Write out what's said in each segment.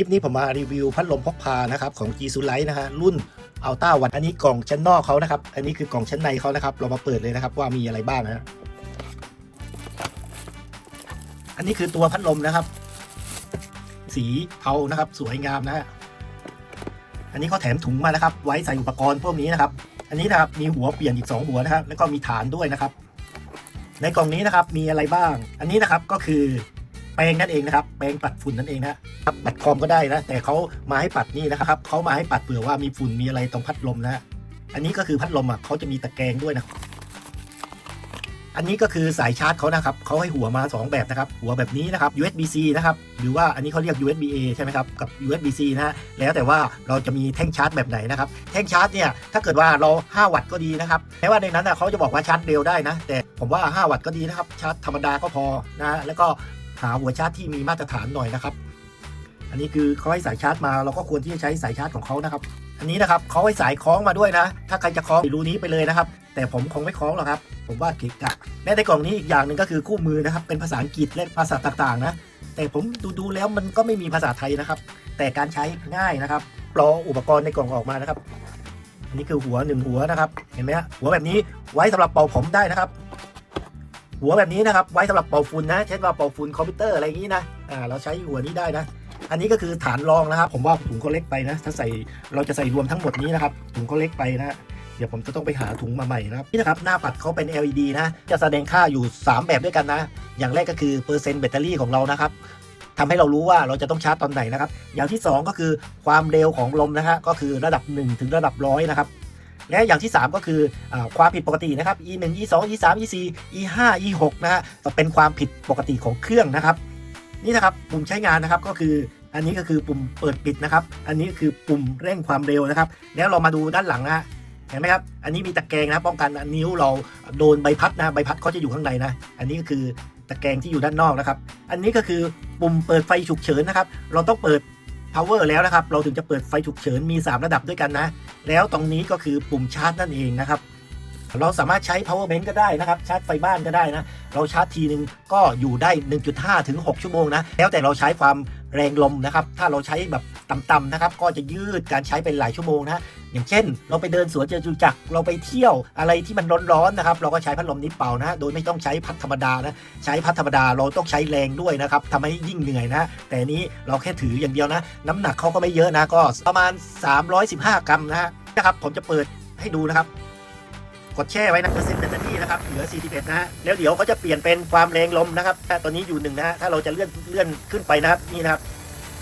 ลิปนี้ผมมารีวิวพัดลมพกพานะครับของ g ีซูไลท์นะฮะรุ่นอัลต้าวันอันนี้กล่องชั้นนอกเขานะครับ อันนี้คือกล่องชั้นในเขานะครับ เรามาเปิดเลยนะครับว่ามีอะไรบ้างนะฮะอันนี้คือตัวพัดลมนะครับ สีเทานะครับ สวยงามนะฮะอันนี้เขาแถมถุงมานะครับ ไว้ใส่อุปกรณ์พวกนี้นะครับ อันนี้นะครับมีหัวเปลี่ยนอีก 2 หัวนะครับแล้วก็มีฐานด้วยนะครับ ในกล่องนี้นะครับมีอะไรบ้าง อันนี้นะครับก็คือ ปรงนั่นเองนะครับแปรงปัดฝุ่นนั่นเองนะครับปัดคอมก็ได้นะ แต่เขามาให้ปัดนี่นะครับเขามาให้ปัดเผื่อว่ามีฝุ่นมีอะไรตรงพัดลมนะฮะอันนี้ก็คือพัดลมอะเขาจะมีตะแกรงด้วยนะอันนี้ก็คือสายชาร์จเขานะครับเขาให้หัวมา 2 แบบนะครับ หัวแบบนี้นะครับ USB-C นะครับ หรือว่าอันนี้เขาเรียก USB-A ใช่ไหมครับ กับ USB-C นะฮะ แล้วแต่ว่าเราจะมีแท่งชาร์จแบบไหนนะครับ แท่งชาร์จเนี่ย ถ้าเกิดว่าเรา 5 วัตต์ก็ดีนะครับแม้ว่าในนั้นนะเขาจะบอกว่าชาร์จเร็วได้นะ แต่ผมว่า 5 วัตต์ก็ดีนะครับ ชาร์จธรรมดาก็พอนะ แล้วก็ หาหัวชาร์จที่มีมาตรฐานหน่อยนะครับ อันนี้คือเขาให้สายชาร์จมาเราก็ควรที่จะใช้สายชาร์จของเขานะครับ อันนี้นะครับเขาให้สายคล้องมาด้วยนะ ถ้าใครจะคล้องรูนี้ไปเลยนะครับ แต่ผมคงไม่คล้องหรอกครับ ผมว่าเกะกะแม้ในกล่องนี้อีกอย่างหนึ่งก็คือคู่มือนะครับ เป็นภาษาอังกฤษและภาษาต่างๆ นะ แต่ผมดูดูแล้วมันก็ไม่มีภาษาไทยนะครับ แต่การใช้ง่ายนะครับรออุปกรณ์ในกล่องออกมานะครับอันนี้คือหัวหนึ่งหัวนะครับ เห็นไหมฮะหัวแบบนี้ไว้สำหรับเป่าผมได้นะครับ หัวแบบนี้นะครับไว้สำหรับเป่าฝุ่นนะเช่นว่าเป่าฝุ่นคอมพิวเตอร์อะไรอย่างนี้นะอ่าเราใช้หัวนี้ได้นะ อันนี้ก็คือฐานรองนะครับ ผมว่าถุงเขาเล็กไปนะ ถ้าใส่เราจะใส่รวมทั้งหมดนี้นะครับถุงเขาเล็กไปนะเดี๋ยวผมจะต้องไปหาถุงมาใหม่นะครับนี่นะครับหน้าปัดเขาเป็น LED นะ จะแสดงค่าอยู่ 3 แบบด้วยกันนะ อย่างแรกก็คือเปอร์เซ็นต์แบตเตอรี่ของเรานะครับทำให้เรารู้ว่าเราจะต้องชาร์จตอนไหนนะครับ อย่างที่ 2 ก็คือความเร็วของลมนะฮะก็คือระดับ 1 ถึงระดับร้อยนะครับ และอย่างที่ 3 ก็คืออความผิดปกตินะครับ e 1 e 2 e 3 e 4 e 5 e 6นะฮะเป็นความผิดปกติของเครื่องนะครับ นี่นะครับปุ่มใช้งานนะครับก็คืออันนี้ก็คือปุ่มเปิดปิดนะครับ อันนี้คือปุ่มเร่งความเร็วนะครับ แล้วเรามาดูด้านหลังนะฮะเห็นไหมครับ อันนี้มีตะแกรงนะป้องกันนิ้วเราโดนใบพัดนะใบพัดเขาจะอยู่ข้างในนะ อันนี้ก็คือตะแกรงที่อยู่ด้านนอกนะครับ อันนี้ก็คือปุ่มเปิดไฟฉุกเฉินนะครับ เราต้องเปิด power แล้วนะครับ เราถึงจะเปิดไฟฉุกเฉินมี 3 ระดับด้วยกันนะ แล้วตรงนี้ก็คือปุ่มชาร์จนั่นเองนะครับ เราสามารถใช้ power bank ก็ได้นะครับ ชาร์จไฟบ้านก็ได้นะ เราชาร์จทีนึงก็อยู่ได้ 1.5 ถึง 6 ชั่วโมงนะ แล้วแต่เราใช้ความแรงลมนะครับ ถ้าเราใช้แบบต่ำๆนะครับ ก็จะยืดการใช้เป็นหลายชั่วโมงนะ อย่างเช่น เราไปเดินสวนจตุจักร เราไปเที่ยวอะไรที่มันร้อนๆนะครับ เราก็ใช้พัดลมนี้เป่านะ โดยไม่ต้องใช้พัดธรรมดานะ ใช้พัดธรรมดาเราต้องใช้แรงด้วยนะครับทำให้ยิ่งเหนื่อยนะ แต่นี้เราแค่ถืออย่างเดียวนะ น้ำหนักเขาก็ไม่เยอะนะ ก็ประมาณ 315 กรัมนะนะครับ ผมจะเปิดให้ดูนะครับ ดแช่ไว้นะเปอร์เซ็นต์แบตเตอรี่นะครับเหลือ 41 นะฮะแล้วเดี๋ยวเขาจะเปลี่ยนเป็นความแรงลมนะครับถ้าตอนนี้อยู่หนึ่งนะฮะถ้าเราจะเลื่อนเลื่อนขึ้นไปนะครับนี่นะครับ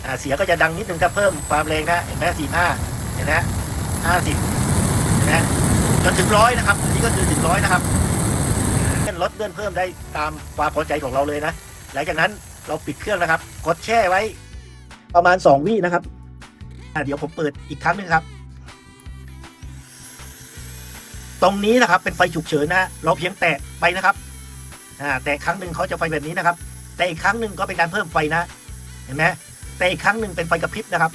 อ่าเสียงก็จะดังนิดนึงถ้าเพิ่มความแรงนะเห็นไหม45เห็นไหม50เห็นไหมจนถึงร้อยนะครับนนี้ก็คือถึงร้อยนะครับเลื่อนลดเลื่อนเพิ่มได้ตามความพอใจของเราเลยนะ หลังจากนั้นเราปิดเครื่องนะครับกดแช่ไว้ ประมาณ 2 วินะครับเดี๋ยวผมเปิดอีกครั้งหนึงครับ ตรงนี้นะครับเป็นไฟฉุกเฉินนะเราเพียงแตะไปนะครับอ่าแต่ครั้งหนึ่งเขาจะไฟแบบนี้นะครับ แต่อีกครั้งหนึ่งก็เป็นการเพิ่มไฟนะ เห็นไหมแต่อีกครั้งหนึ่งเป็นไฟกระพริบนะครับ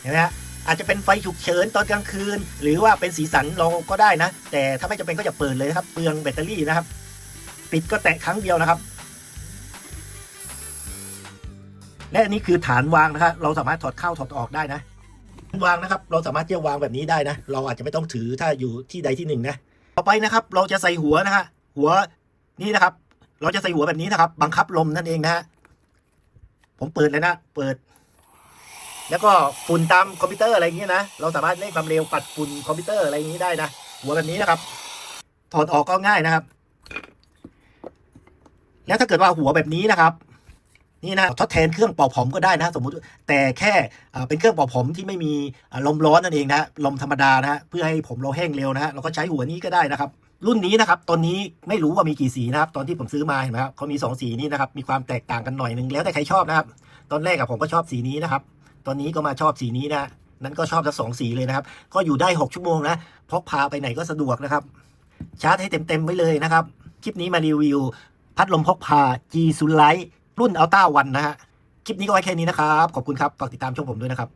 เห็นไหมฮะอาจจะเป็นไฟฉุกเฉินตอนกลางคืน หรือว่าเป็นสีสันเราก็ได้นะ แต่ถ้าไม่จำเป็นก็อย่าเปิดเลยนะครับ เปลืองแบตเตอรี่นะครับ ปิดก็แตะครั้งเดียวนะครับ และอันนี้คือฐานวางนะครับเราสามารถถอดเข้าถอดออกได้นะ วางนะครับ เราสามารถที่จะวางแบบนี้ได้นะ เราอาจจะไม่ต้องถือถ้าอยู่ที่ใดที่หนึ่งนะ ต่อไปนะครับ เราจะใส่หัวนะฮะหัวนี่นะครับ เราจะใส่หัวแบบนี้นะครับ บังคับลมนั่นเองนะฮะผมเปิดเลยนะเปิด แล้วก็ฝุ่นตามคอมพิวเตอร์อะไรอย่างเงี้ยนะเราสามารถเร่งความเร็วปัดฝุ่นคอมพิวเตอร์อะไรอย่างงี้ได้นะหัวแบบนี้นะครับ ถอดออกก็ง่ายนะครับ แล้วถ้าเกิดว่าหัวแบบนี้นะครับ นี่นะทดแทนเครื่องเป่าผมก็ได้นะสมมุติ แต่แค่เป็นเครื่องเป่าผมที่ไม่มีลมร้อนนั่นเองนะลมธรรมดานะฮะเพื่อให้ผมเราแห้งเร็วนะฮะเราก็ใช้หัวนี้ก็ได้นะครับ รุ่นนี้นะครับตอนนี้ไม่รู้ว่ามีกี่สีนะครับ ตอนที่ผมซื้อมาเห็นไหมครับเขามี 2 สีนี้นะครับมีความแตกต่างกันหน่อยนึงแล้วแต่ใครชอบนะครับ ตอนแรกอะผมก็ชอบสีนี้นะครับ ตอนนี้ก็มาชอบสีนี้นะนั้นก็ชอบทั้งสองสีเลยนะครับ ก็อยู่ได้ 6 ชั่วโมงนะพกพาไปไหนก็สะดวกนะครับ ชาร์จให้เต็มๆไว้เลยนะครับ คลิปนี้มารีวิว พัดลมพกพา G ซูไลท์ รุ่นอัลต้าวันนะฮะ คลิปนี้ก็ไว้แค่นี้นะครับ ขอบคุณครับ ฝากติดตามช่องผมด้วยนะครับ